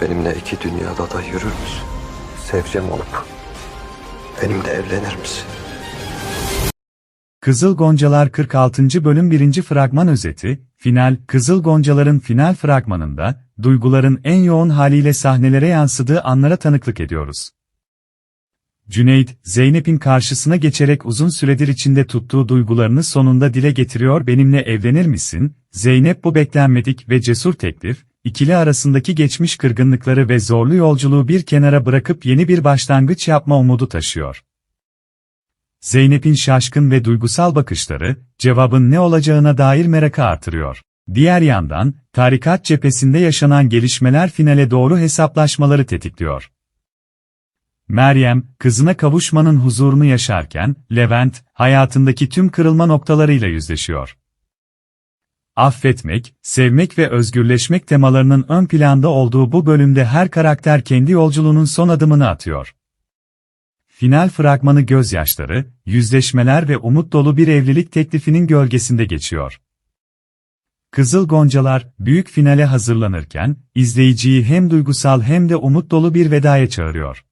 Benimle iki dünyada da yürür müsün? Sevcem olup benimle evlenir misin? Kızıl Goncalar 46. bölüm 1. fragman özeti, final, Kızıl Goncalar'ın final fragmanında, duyguların en yoğun haliyle sahnelere yansıdığı anlara tanıklık ediyoruz. Cüneyt, Zeynep'in karşısına geçerek uzun süredir içinde tuttuğu duygularını sonunda dile getiriyor benimle evlenir misin? Zeynep bu beklenmedik ve cesur teklif, ikili arasındaki geçmiş kırgınlıkları ve zorlu yolculuğu bir kenara bırakıp yeni bir başlangıç yapma umudu taşıyor. Zeynep'in şaşkın ve duygusal bakışları, cevabın ne olacağına dair merakı artırıyor. Diğer yandan, tarikat cephesinde yaşanan gelişmeler finale doğru hesaplaşmaları tetikliyor. Meryem, kızına kavuşmanın huzurunu yaşarken, Levent, hayatındaki tüm kırılma noktalarıyla yüzleşiyor. Affetmek, sevmek ve özgürleşmek temalarının ön planda olduğu bu bölümde her karakter kendi yolculuğunun son adımını atıyor. Final fragmanı gözyaşları, yüzleşmeler ve umut dolu bir evlilik teklifinin gölgesinde geçiyor. Kızıl Goncalar, büyük finale hazırlanırken, izleyiciyi hem duygusal hem de umut dolu bir vedaya çağırıyor.